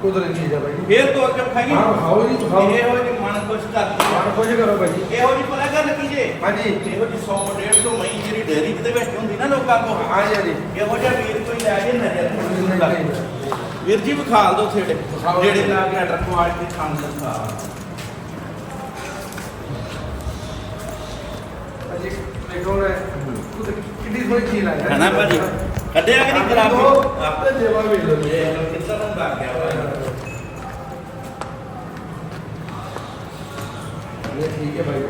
ਕੁਦਰਤੀ ਚੀਜ਼ ਆ ਭਾਈ। ਫੇਰ ਤੋੜ ਕੇ ਖਾਈ ਹਾਂ ਖਾਓ ਜੀ ਖਾਓ ਇਹੋ ਜਿਹੀ ਮਨ ਖੁਸ਼ ਕਰਦੀ ਮਨ ਖੁਸ਼ ਕਰੋ ਭਾਜੀ ਇਹੋ ਜਿਹੀ ਪਤਾ ਗੱਲ ਕੀ ਜੇ? ਹਾਂਜੀ। ਇਹੋ ਜਿਹੀ 100 150 ਮਈ ਜਿਹੜੀ ਡੇਅਰੀ ਦੇ ਵਿੱਚ ਹੁੰਦੀ ਨਾ ਲੋਕਾਂ ਕੋਲ। ਹਾਂਜੀ ਹਾਂਜੀ। ਇਹੋ ਜਿਹਾ ਵੀਰ ਕੋਈ ਲੈ ਜੇ ਨਜ਼ਰ। ਨਹੀਂ, ਨਹੀਂ, ਨਹੀਂ। ਵੀਰ ਜੀ ਵਿਖਾਲ ਦੋ ਥੇੜੇ। ਜਿਹੜੇ ਲਾ ਕੇ ਆਰਡਰ ਕੁਆਲਿਟੀ ਖਾਣ ਦਾ ਅਜੇ ਦੇਖੋ। ਨਾ ਕਿੰਨੀ ਸੋਹਣੀ ਚੀਜ਼ ਲੱਗ ਹੈ ਨਾ ਭਾਜੀ? ਕੱਢਿਆ ਕਿ ਨਹੀਂ ਖਰਾਬ? ਆਪੇ ਦੇਵਾ ਵੀ ਲੋ ਇਹ ਕਿੱਦਾਂ ਦਾ ਲੱਗ ਗਿਆ ਇਹ ਠੀਕ ਹੈ ਭਾਈ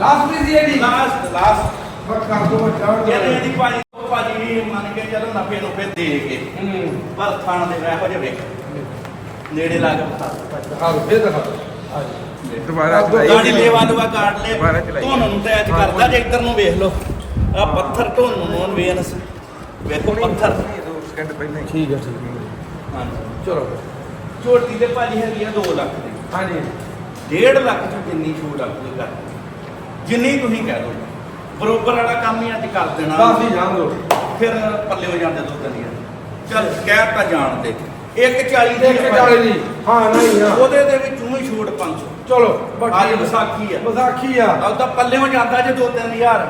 ਲਾਸਟ ਵੀ ਜੀ ਦੀ ਲਾਸਟ ਲਾਸਟ ਕਰ ਦੋ ਬੱਚਾ ਇਹਦੇ ਦੀ ਭਾਜੀ ਉਹ ਭਾਜੀ ਵੀ ਮੰਨ ਕੇ ਚੱਲੋ ਨਫੇ ਨੁਫੇ ਦੇ ਕੇ। ਹੂੰ। ਪਰ ਥਾਣ ਦੇ ਇਹੋ ਜਿਹੇ ਵੇਖ। ਨੇੜੇ ਲਾ ਕੇ ਬਤਾ ਹਾਂ ਫੇਰ ਦਿਖਾ ਆ ਦੁਬਾਰਾ ਦੋ- ਚਲਾਈ। ਗਾੜੀ ਲੇਵਾ ਲੂਆ ਕਾਟ ਲੈ। ਦੁਬਾਰਾ ਚਲਾਈ। ਧੁਨ ਨੂੰ ਟੈਚ ਕਰਦਾ ਜੇ ਇੱਧਰ ਨੂੰ ਵੇਖ ਲਓ। ਆ ਪੱਥਰ ਧੁਨ ਨੂੰ ਵੇਨਸ ਵੇਖੋ ਪੱਥਰ। ਦੋ ਸਕਿੰਟ ਪਹਿਲਾਂ ਹੀ। ਠੀਕ ਹੈ ਠੀਕ ਹੈ। ਹਾਂਜੀ। ਚਲੋ। ਝੋਟੀ ਦੇ ਭਾਜੀ ਹੈਗੀ ਆ 2 ਲੱਖ ਦੀ। ਹਾਂਜੀ। 1.5 ਲੱਖ ਚ ਜਿੰਨੀ ਛੋਟ ਆਪਣੀ ਕਰ ਜਿੰਨੀ ਤੁਸੀਂ ਕਹਿ ਦੋ। ਬਰੋਬਰ ਵਾਲਾ ਕੰਮ ਹੀ ਅੱਜ ਕਰ ਦੇਣਾ। ਬਸ ਹੀ ਜਾਣ ਦੋ ਫਿਰ ਪੱਲੇ ਹੋ ਜਾਂਦੇ ਦੋ ਤਿੰਨ ਹਜ਼ਾਰ ਚੱਲ ਕਹਿ ਤਾਂ ਜਾਣ ਦੇ। 140 ਦੀ ਇੱਕ ਚਾਲੀ ਦੀ। ਹਾਂ ਨਹੀਂ ਹਾਂ। ਉਹਦੇ ਦੇ ਵਿੱਚੋਂ ਹੀ ਛੋਟ 500 ਚਲੋ ਅੱਜ। ਵਿਸਾਖੀ ਆ। ਵਿਸਾਖੀ ਆ। ਉਹ ਤਾਂ ਪੱਲੇ ਹੋ ਜਾਂਦਾ ਜੇ 2-3000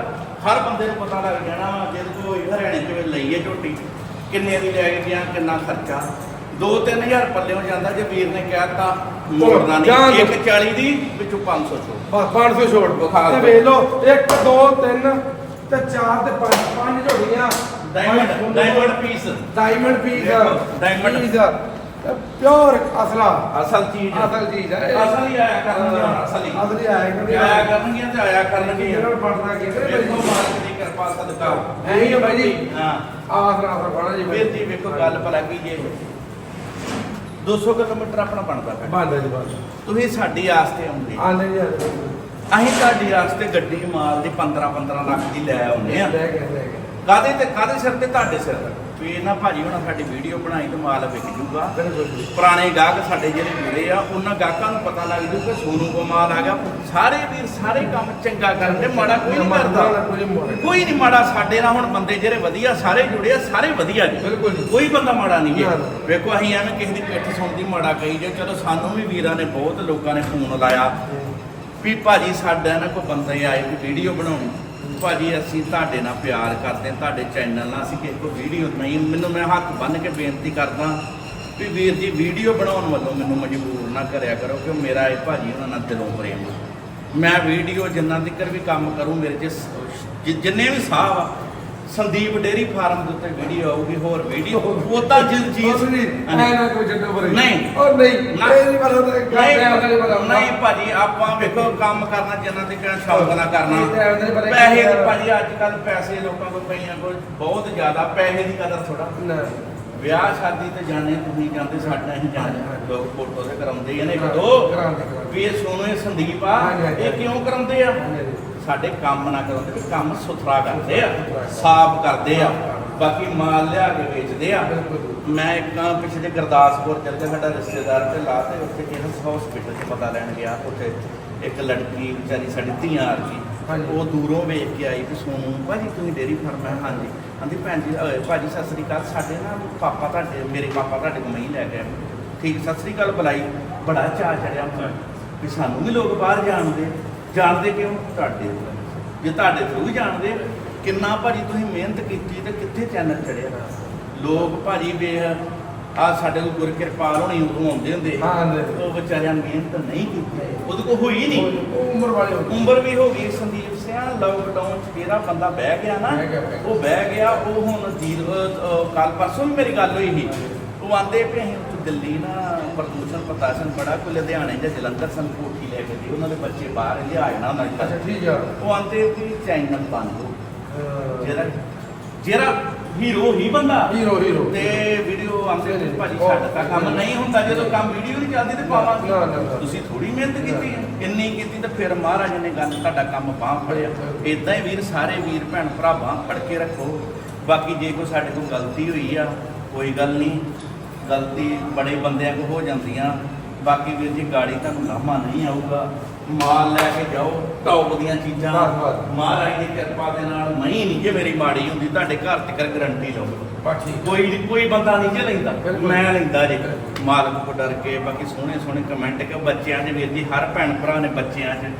ਹਰ ਬੰਦੇ ਨੂੰ ਪਤਾ ਲੱਗ ਜਾਣਾ ਜਦ ਕੋਈ ਹਰਿਆਣੇ ਚ ਲਈਏ ਝੋਟੀ ਕਿੰਨੇ ਦੀ ਲੈ ਕੇ ਗਿਆ ਕਿੰਨਾ ਖਰਚਾ। 2-3000 ਪੱਲੇ ਹੋ ਜਾਂਦਾ ਜੇ ਵੀਰ ਨੇ ਕਹਿਤਾ ਮੋੜਨਾ ਜਾਣ ਨਹੀਂ। ਦਿਓ। 140 ਦੀ ਵਿੱਚੋਂ 500 ਛੋੜ। ਬਸ 500 ਛੋੜ। ਵਿਖਾ ਤੇ ਦਿਓ। ਵੇਖ ਲਓ 1 2 3 ਤੇ 4 ਤੇ 5 ਪੰਜ ਝੋਟੀਆਂ diamond diamond piece diamond piece diamond। Pure ਅਸਲਾ। ਅਸਲ ਚੀਜ਼ ਅਸਲ ਚੀਜ਼ ਹੈ ਅਸਲ ਹੀ ਆਇਆ ਕਰਨਗੇ ਹੁਣ ਅਸਲੀ ਅਸਲੀ ਆਇਆ ਕਰਨਗੇ। ਆਇਆ ਕਰਨਗੇ ਤੇ ਆਇਆ ਕਰਨਗੇ ਇਹਨਾਂ ਨੂੰ ਪੜਨਾ ਕਿਤੇ ਵੇਖੋ ਮਾਲਕ ਦੀ ਕਿਰਪਾ ਸਦਕਾ। ਐਂ ਹੀ ਆ ਬਾਈ ਜੀ। ਹਾਂ। ਆਸ ਨਾ ਬਣਾ ਜੀ। ਵੀਰ ਜੀ ਵੇਖੋ ਗੱਲ ਭਲਾ ਕੀ ਜੇ। 200 ਕਿਲੋਮੀਟਰ ਆਪਣਾ ਬਣਦਾ ਹੈ ਬੰਦ ਜੀ ਬੰਦ ਤੁਸੀਂ ਸਾਡੀ ਆਸ ਤੇ ਆਉਂਦੇ। ਆਂਦੇ ਜੀ ਅਸੀਂ ਤੁਹਾਡੀ ਆਸ ਤੇ ਗੱਡੀ ਮਾਲ ਦੀ 15 15 ਲੱਖ ਦੀ ਲੈ ਆਉਂਦੇ ਆ। ਲੈ ਲੈ ਕਾਦੇ ਤੇ ਕਾਦੇ ਸਿਰ ਤੇ? ਤੁਹਾਡੇ ਸਿਰ ਤੇ। ਵੀ ਇਹਨਾਂ ਭਾਜੀ ਹੁਣ ਸਾਡੀ ਵੀਡੀਓ ਬਣਾਈ ਤੇ ਮਾਲ ਵਿਕ ਜੂਗਾ। ਪੁਰਾਣੇ ਗਾਹਕ ਸਾਡੇ ਜਿਹੜੇ ਜੁੜੇ ਆ ਉਹਨਾਂ ਗਾਹਕਾਂ ਨੂੰ ਪਤਾ ਲੱਗ ਜੂ ਕਿ ਸੋਨੂ ਕੋ ਮਾਲ ਆ ਗਿਆ। ਸਾਰੇ ਵੀਰ ਸਾਰੇ ਕੰਮ ਚੰਗਾ ਕਰਦੇ ਮਾੜਾ ਕੋਈ ਨਹੀਂ ਕਰਦਾ। ਕੋਈ ਨਹੀਂ ਮਾੜਾ। ਸਾਡੇ ਨਾਲ ਹੁਣ ਬੰਦੇ ਜਿਹੜੇ ਵਧੀਆ ਸਾਰੇ ਜੁੜੇ ਆ ਸਾਰੇ ਵਧੀਆ ਜੀ। ਕੋਈ ਬੰਦਾ ਮਾੜਾ ਨਹੀਂ ਨਾ। ਵੇਖੋ ਅਸੀਂ ਐਵੇਂ ਕਿਸੇ ਦੀ ਪਿੱਠ ਸੁਣਦੀ ਮਾੜਾ ਕਹੀ ਜੇ ਚਲੋ ਸਾਨੂੰ ਵੀ ਵੀਰਾਂ ਨੇ ਬਹੁਤ ਲੋਕਾਂ ਨੇ ਫੋਨ ਲਾਇਆ। ਵੀ ਭਾਜੀ ਸਾਡਾ ਨਾ ਕੋਈ ਬੰਦਾ ਹੀ ਆਏ ਵੀ ਵੀਡੀਓ ਬਣਾਉਣੀ। ਭਾਜੀ, ਅਸੀਂ ਤੁਹਾਡੇ ਨਾਲ ਪਿਆਰ ਕਰਦੇ ਹਾਂ, ਤੁਹਾਡੇ ਚੈਨਲ ਨਾਲ ਅਸੀਂ ਕਿਸੇ ਕੋ ਵੀਡੀਓ ਨਹੀਂ, ਮੈਨੂੰ ਮੈਂ ਹੱਥ ਬੰਨ ਕੇ ਬੇਨਤੀ ਕਰਦਾ ਵੀ ਵੀਰ ਜੀ ਵੀਡੀਓ ਬਣਾਉਣ ਵੱਲੋਂ ਮੈਨੂੰ ਮਜਬੂਰ ਨਾ ਕਰਿਆ ਕਰੋ ਕਿ ਮੇਰਾ ਇਹ ਭਾਜੀ ਉਹਨਾਂ ਨਾਲ ਦਿਲੋਂ ਪ੍ਰੇਮ ਮੈਂ ਵੀਡੀਓ ਜਿੰਨਾ ਤੱਕ ਵੀ ਕੰਮ ਕਰੂੰ, ਮੇਰੇ ਚ ਜਿੰਨੇ ਵੀ ਸਾਹ ਆ ਸੰਦੀਪ ਡੇਰੀ ਫਾਰਮ ਦੇ ਉੱਤੇ ਵੀਡੀਓ ਆਊਗੀ ਹੋਰ ਵੀਡੀਓ ਉਦਾਂ ਜਿਸ ਚੀਜ਼ ਨਹੀਂ ਐ ਨਾ ਕੋਈ ਜੱਟੋ ਬਰੇ ਨਹੀਂ। ਉਹ ਨਹੀਂ ਨਹੀਂ ਪਤਾ ਨਹੀਂ ਭਾਜੀ ਆਪਾਂ ਵੇਖੋ ਕੰਮ ਕਰਨਾ ਜਿੰਨਾ ਤੇ ਕਿਹੜਾ ਸ਼ੌਕ ਨਾਲ ਕਰਨਾ ਪੈਸੇ ਦੀ। ਭਾਜੀ ਅੱਜ ਕੱਲ ਪੈਸੇ ਲੋਕਾਂ ਕੋਲ ਪਈਆਂ ਕੋਲ ਬਹੁਤ ਜ਼ਿਆਦਾ ਪੈਸੇ ਦੀ ਕਦਰ ਥੋੜਾ ਨਾ ਵਿਆਹ ਸ਼ਾਦੀ ਤੇ ਜਾਣੇ ਤੁਸੀਂ ਜਾਂਦੇ ਸਾਡਾ ਜਾਣੇ ਹਾਂਜੀ। ਲੋਕ ਫੋਟੋ ਤੇ ਕਰਾਉਂਦੇ ਆ ਨੇ ਇੱਕ ਦੋ। ਵੀ ਇਹ ਸੋਨੂ ਇਹ ਸੰਦੀਪ ਆ। ਇਹ ਕਿਉਂ ਕਰਾਉਂਦੇ ਆ। ਸਾਡੇ ਕੰਮ ਨਾ ਕਰਾਉਂਦੇ ਵੀ ਕੰਮ ਸੁਥਰਾ ਕਰਦੇ ਆ ਸਾਫ਼ ਕਰਦੇ ਆ ਬਾਕੀ ਮਾਲ ਲਿਆ ਕੇ ਵੇਚਦੇ ਆ। ਮੈਂ ਇੱਕ ਪਿਛਲੇ ਗੁਰਦਾਸਪੁਰ ਚੱਲ ਗਿਆ ਸਾਡਾ ਰਿਸ਼ਤੇਦਾਰ ਤੇ ਲਾ ਤੇ ਉੱਥੇ ਕਿਹਨ ਹਸਪੀਟਲ 'ਚ ਪਤਾ ਲੈਣ ਗਿਆ ਉੱਥੇ ਇੱਕ ਲੜਕੀ ਵਿਚਾਰੀ ਸਾਡੀ ਧੀਆਂ ਆ ਗਈ। ਉਹ ਦੂਰੋਂ ਵੇਖ ਕੇ ਆਈ ਵੀ ਸੋਨੂੰ ਭਾਜੀ ਤੁਸੀਂ ਡੇਰੀ ਫਾਰਮ ਹੈ ਹਾਂਜੀ। ਕਹਿੰਦੀ ਭੈਣ ਜੀ ਭਾਜੀ ਸਤਿ ਸ੍ਰੀ ਅਕਾਲ। ਸਾਡੇ ਨਾ ਪਾਪਾ ਤੁਹਾਡੇ ਮੇਰੇ ਪਾਪਾ ਤੁਹਾਡੇ ਕੋਲ ਮਹੀਂ ਲੈ ਗਏ ਠੀਕ ਸਤਿ ਸ੍ਰੀ ਅਕਾਲ ਬੁਲਾਈ। ਬੜਾ ਚਾਅ ਚੜਿਆ ਵੀ ਸਾਨੂੰ ਵੀ ਲੋਕ ਬਾਹਰ ਜਾਣਦੇ ਜਾਣਦੇ ਕਿਉਂ? ਤੁਹਾਡੇ ਤੋਂ। ਜੇ ਤੁਹਾਡੇ ਥਰੂ ਹੀ ਜਾਣਦੇ ਕਿੰਨਾ ਭਾਜੀ ਤੁਸੀਂ ਮਿਹਨਤ ਕੀਤੀ ਤੇ ਕਿੱਥੇ ਚੈਨਲ ਚੜਿਆ? ਲੋਕ ਭਾਜੀ ਵੇ ਆ ਸਾਡੇ ਕੋਲ ਗੁਰ ਕਿਰਪਾਲ ਹੋਣੀ ਉਦੋਂ ਆਉਂਦੇ ਹੁੰਦੇ। ਹਾਂ। ਉਹ ਵਿਚਾਰਿਆਂ ਨੇ ਮਿਹਨਤ ਨਹੀਂ ਕੀਤੀ। ਉਹਦੇ ਕੋਲ ਹੋਈ ਨਹੀਂ। ਉਮਰ ਵਾਲੇ। ਉਮਰ ਵੀ ਹੋ ਗਈ। ਸੰਦੀਪ ਸਿਆ ਲਾਕਡਾਊਨ ਚ ਜਿਹੜਾ ਬੰਦਾ ਬਹਿ ਗਿਆ ਨਾ। ਉਹ ਬਹਿ ਗਿਆ। ਉਹ ਹੁਣ ਜੀਰ ਕੱਲ ਪਰਸੋਂ ਮੇਰੀ ਗੱਲ ਹੋਈ ਸੀ। ਉਹ ਆਂਦੇ ਵੀ ਅਸੀਂ ਦਿੱਲੀ ਨਾ ਪ੍ਰਦੂਸ਼ਣ ਪ੍ਰਤਾਸ਼ਨ ਬੜਾ ਕੋਈ ਲੁਧਿਆਣੇ ਜਾਂ ਜਲੰਧਰ ਸਾਨੂੰ ਕੋਠੀ ਲੈ ਕੇ ਗਏ ਉਹਨਾਂ ਦੇ ਬੱਚੇ ਬਾਹਰ ਲਿਆ ਜਾਣਾ ਉਹਨਾਂ ਅੱਛਾ ਨੇ ਠੀਕ ਆ। ਉਹ ਆਂਦੇ ਵੀ ਚੈਨਲ ਬੰਦ ਹੋ। ਅਹ, ਜਿਹੜਾ ਜਿਹੜਾ ਹੀਰੋ ਹੀ ਬੰਦਾ। ਹੀਰੋ ਹੀਰੋ ਤੇ ਵੀਡੀਓ ਆਂਦੇ ਨੇ ਭਾਜੀ ਸਾਡਾ ਕੰਮ ਨਹੀਂ ਹੁੰਦਾ ਜਦੋਂ ਕੰਮ ਵੀਡੀਓ ਨਹੀਂ ਚੱਲਦੀ ਤੇ ਨਾ, ਨਾ, ਨਾ। ਪਾਵਾਂਗੇ ਤੁਸੀਂ ਥੋੜੀ ਮਿਹਨਤ ਕੀਤੀ ਹੈ। ਇੰਨੀ ਕੀਤੀ ਤਾਂ ਫਿਰ ਮਹਾਰਾਜ ਨੇ ਗੱਲ ਤੁਹਾਡਾ ਕੰਮ ਬਾਹ ਫੜਿਆ। ਇਦਾਂ ਹੀ ਵੀਰ ਸਾਰੇ ਵੀਰ ਭੈਣ ਭਰਾ ਬਾਹ ਫੜ ਕੇ ਰੱਖੋ। ਬਾਕੀ ਜੇ ਕੋਈ ਸਾਡੇ ਕੋਲ ਗਲਤੀ ਹੋਈ ਆ ਕੋਈ ਗੱਲ ਨਹੀਂ। ਗਲਤੀ ਬੜੇ ਬੰਦਿਆਂ ਕੋ ਹੋ ਜਾਂਦੀਆਂ। ਬਾਕੀ ਵੀਰ ਜੀ ਗਾੜੀ ਤੁਹਾਨੂੰ ਲਾਮਾ ਨਹੀਂ ਆਊਗਾ। ਮਾਲ ਲੈ ਕੇ ਜਾਓ ਟੌਪ ਦੀਆਂ ਚੀਜ਼ਾਂ। ਮਹਾਰਾਜ ਦੀ ਕਿਰਪਾ ਦੇ ਨਾਲ ਨਹੀਂ ਨਹੀਂ ਜੇ ਮੇਰੀ ਮਾੜੀ ਹੁੰਦੀ ਤੁਹਾਡੇ ਘਰ ਤੱਕ ਗਰੰਟੀ ਲਓ ਬਸ ਠੀਕ ਕੋਈ ਕੋਈ ਬੰਦਾ ਨਹੀਂ ਜੇ ਲੈਂਦਾ। ਮੈਂ ਲੈਂਦਾ ਜੇ। ਮਾਲਕ ਕੋ ਡਰ ਕੇ ਬਾਕੀ ਸੋਹਣੇ ਸੋਹਣੇ ਕਮੈਂਟ ਕਿ ਬੱਚਿਆਂ ਦੇ ਵੀਰ ਜੀ ਹਰ ਭੈਣ ਭਰਾ ਨੇ ਬੱਚਿਆਂ 'ਚ।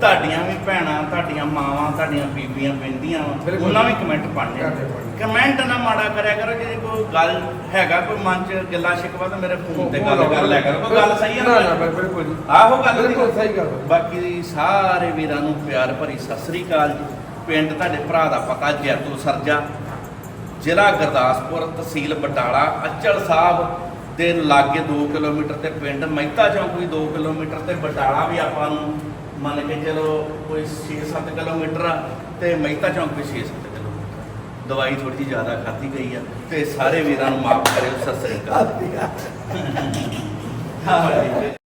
ਤੁਹਾਡੀਆਂ ਵੀ ਭੈਣਾਂ ਤੁਹਾਡੀਆਂ ਮਾਵਾਂ ਤੁਹਾਡੀਆਂ ਬੀਬੀਆਂ ਪੈਂਦੀਆਂ। ਉਹਨਾਂ ਵੀ ਕਮੈਂਟ ਪੜ੍ਹਨੇ। ਕਮੈਂਟ ਨਾ ਮਾੜਾ ਕਰਿਆ ਕਰੋ ਜੇ ਕੋਈ ਗੱਲ ਹੈਗਾ ਕੋਈ ਮਨ 'ਚ ਗੱਲਾਂ ਸ਼ਿਕਵਾ ਤਾਂ ਮੇਰੇ ਫੋਨ ਤੇ ਗੱਲ ਕਰ ਲਿਆ ਕਰੋ। ਕੋਈ ਗੱਲ ਸਹੀ ਹੈ ਨਾ ਨਾ ਬਿਲਕੁਲ ਜੀ। ਆਹੋ ਗੱਲ ਬਿਲਕੁਲ ਸਹੀ ਗੱਲ। ਬਾਕੀ ਸਾਰੇ ਵੀਰਾਂ ਨੂੰ ਪਿਆਰ ਭਰੀ ਸਤਿ ਸ੍ਰੀ ਅਕਾਲ ਜੀ। ਪਿੰਡ ਤੁਹਾਡੇ ਭਰਾ ਦਾ ਪਤਾ ਜੈਤੋ ਸਰਜਾ। ਜ਼ਿਲ੍ਹਾ ਗੁਰਦਾਸਪੁਰ ਤਹਿਸੀਲ ਬਟਾਲਾ ਅਚਲ ਸਾਹਿਬ ਦੇ ਲਾਗੇ 2 ਕਿਲੋਮੀਟਰ ਤੇ ਪਿੰਡ ਮਹਿਤਾ ਚੌਂਕ ਵੀ 2 ਕਿਲੋਮੀਟਰ ਤੇ ਬਟਾਲਾ ਵੀ ਆਪਾਂ ਨੂੰ ਮੰਨ ਕੇ ਚਲੋ ਕੋਈ 6-7 ਕਿਲੋਮੀਟਰ ਆ ਤੇ ਮਹਿਤਾ ਚੌਂਕ ਵੀ 6-7 ਕਿਲੋਮੀਟਰ ਦਵਾਈ ਥੋੜੀ ਜਿਹੀ ਜ਼ਿਆਦਾ ਖਾਧੀ ਗਈ ਆ ਤੇ ਸਾਰੇ ਵੀਰਾਂ ਨੂੰ ਮਾਫ ਕਰਿਓ ਸਤਿ ਸ੍ਰੀ ਅਕਾਲ। ਹਾਂ